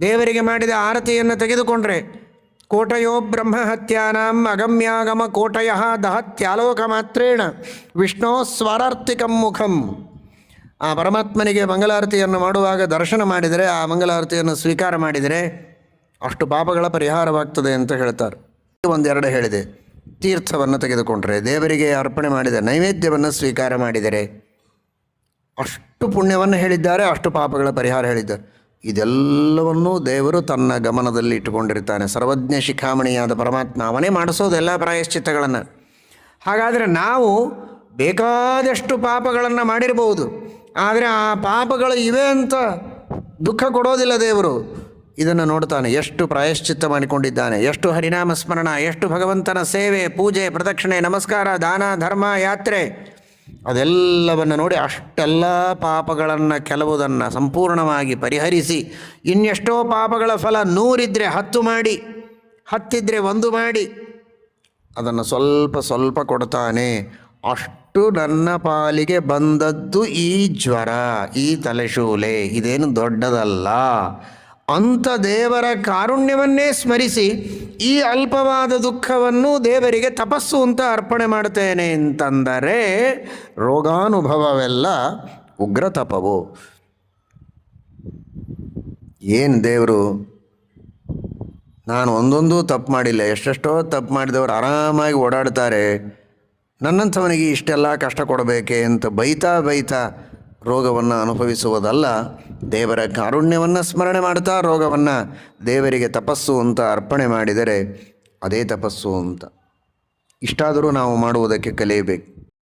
ದೇವರಿಗೆ ಮಾಡಿದ ಆರತಿಯನ್ನು ತೆಗೆದುಕೊಂಡ್ರೆ, ಕೋಟಯೋ ಬ್ರಹ್ಮಹತ್ಯಾನಾಂ ಅಗಮ್ಯಾಗಮ ಕೋಟಯ ದಹತ್ಯಾಲೋಕ ಮಾತ್ರೇಣ ವಿಷ್ಣೋ ಸ್ವಾರಾರ್ಥಿಕಂ ಮುಖಂ. ಆ ಪರಮಾತ್ಮನಿಗೆ ಮಂಗಲಾರತಿಯನ್ನು ಮಾಡುವಾಗ ದರ್ಶನ ಮಾಡಿದರೆ, ಆ ಮಂಗಲಾರತಿಯನ್ನು ಸ್ವೀಕಾರ ಮಾಡಿದರೆ ಅಷ್ಟು ಪಾಪಗಳ ಪರಿಹಾರವಾಗ್ತದೆ ಅಂತ ಹೇಳ್ತಾರೆ. ಒಂದೆರಡು ಹೇಳಿದೆ. ತೀರ್ಥವನ್ನು ತೆಗೆದುಕೊಂಡ್ರೆ, ದೇವರಿಗೆ ಅರ್ಪಣೆ ಮಾಡಿದ ನೈವೇದ್ಯವನ್ನು ಸ್ವೀಕಾರ ಮಾಡಿದರೆ ಅಷ್ಟು ಪುಣ್ಯವನ್ನು ಹೇಳಿದ್ದಾರೆ, ಅಷ್ಟು ಪಾಪಗಳ ಪರಿಹಾರ ಹೇಳಿದ್ದಾರೆ. ಇದೆಲ್ಲವನ್ನೂ ದೇವರು ತನ್ನ ಗಮನದಲ್ಲಿ ಇಟ್ಟುಕೊಂಡಿರ್ತಾನೆ ಸರ್ವಜ್ಞ ಶಿಖಾಮಣಿಯಾದ ಪರಮಾತ್ಮ ಅವನೇ ಮಾಡಿಸೋದೆಲ್ಲ ಪ್ರಾಯಶ್ಚಿತ್ತಗಳನ್ನು. ಹಾಗಾದರೆ ನಾವು ಬೇಕಾದಷ್ಟು ಪಾಪಗಳನ್ನು ಮಾಡಿರಬಹುದು ಆದರೆ ಆ ಪಾಪಗಳು ಇವೆ ಅಂತ ದುಃಖ ಕೊಡೋದಿಲ್ಲ ದೇವರು. ಇದನ್ನು ನೋಡ್ತಾನೆ, ಎಷ್ಟು ಪ್ರಾಯಶ್ಚಿತ್ತ ಮಾಡಿಕೊಂಡಿದ್ದಾನೆ, ಎಷ್ಟು ಹರಿನಾಮ ಸ್ಮರಣ, ಎಷ್ಟು ಭಗವಂತನ ಸೇವೆ, ಪೂಜೆ, ಪ್ರದಕ್ಷಿಣೆ, ನಮಸ್ಕಾರ, ದಾನ, ಧರ್ಮ, ಯಾತ್ರೆ. ಅದೆಲ್ಲವನ್ನು ನೋಡಿ ಅಷ್ಟೆಲ್ಲ ಪಾಪಗಳನ್ನು ಕೆಲವುದನ್ನು ಸಂಪೂರ್ಣವಾಗಿ ಪರಿಹರಿಸಿ, ಇನ್ನೆಷ್ಟೋ ಪಾಪಗಳ ಫಲ ನೂರಿದ್ರೆ ಹತ್ತು ಮಾಡಿ, ಹತ್ತಿದ್ರೆ ಒಂದು ಮಾಡಿ, ಅದನ್ನು ಸ್ವಲ್ಪ ಸ್ವಲ್ಪ ಕೊಡ್ತಾನೆ. ಅಷ್ಟು ನನ್ನ ಪಾಲಿಗೆ ಬಂದದ್ದು ಈ ಜ್ವರ, ಈ ತಲೆಶೂಲೆ, ಇದೇನು ದೊಡ್ಡದಲ್ಲ. ಅಂಥ ದೇವರ ಕಾರುಣ್ಯವನ್ನೇ ಸ್ಮರಿಸಿ ಈ ಅಲ್ಪವಾದ ದುಃಖವನ್ನು ದೇವರಿಗೆ ತಪಸ್ಸು ಅಂತ ಅರ್ಪಣೆ ಮಾಡ್ತೇನೆ ಅಂತಂದರೆ ರೋಗಾನುಭವವೆಲ್ಲ ಉಗ್ರ ತಪವು ಏನು ದೇವರು? ನಾನು ಒಂದೊಂದು ತಪ್ಪು ಮಾಡಿಲ್ಲ. ಎಷ್ಟೆಷ್ಟೋ ತಪ್ಪು ಮಾಡಿದವರು ಆರಾಮಾಗಿ ಓಡಾಡ್ತಾರೆ. ನನ್ನಂಥವನಿಗೆ ಇಷ್ಟೆಲ್ಲ ಕಷ್ಟ ಕೊಡಬೇಕೆ ಅಂತ ಬೈತಾ ಬೈತಾ ರೋಗವನ್ನು ಅನುಭವಿಸುವುದಲ್ಲ, ದೇವರ ಕಾರುಣ್ಯವನ್ನು ಸ್ಮರಣೆ ಮಾಡ್ತಾ ರೋಗವನ್ನು ದೇವರಿಗೆ ತಪಸ್ಸು ಅಂತ ಅರ್ಪಣೆ ಮಾಡಿದರೆ ಅದೇ ತಪಸ್ಸು ಅಂತ. ಇಷ್ಟಾದರೂ ನಾವು ಮಾಡುವುದಕ್ಕೆ ಕಲಿಯಬೇಕು.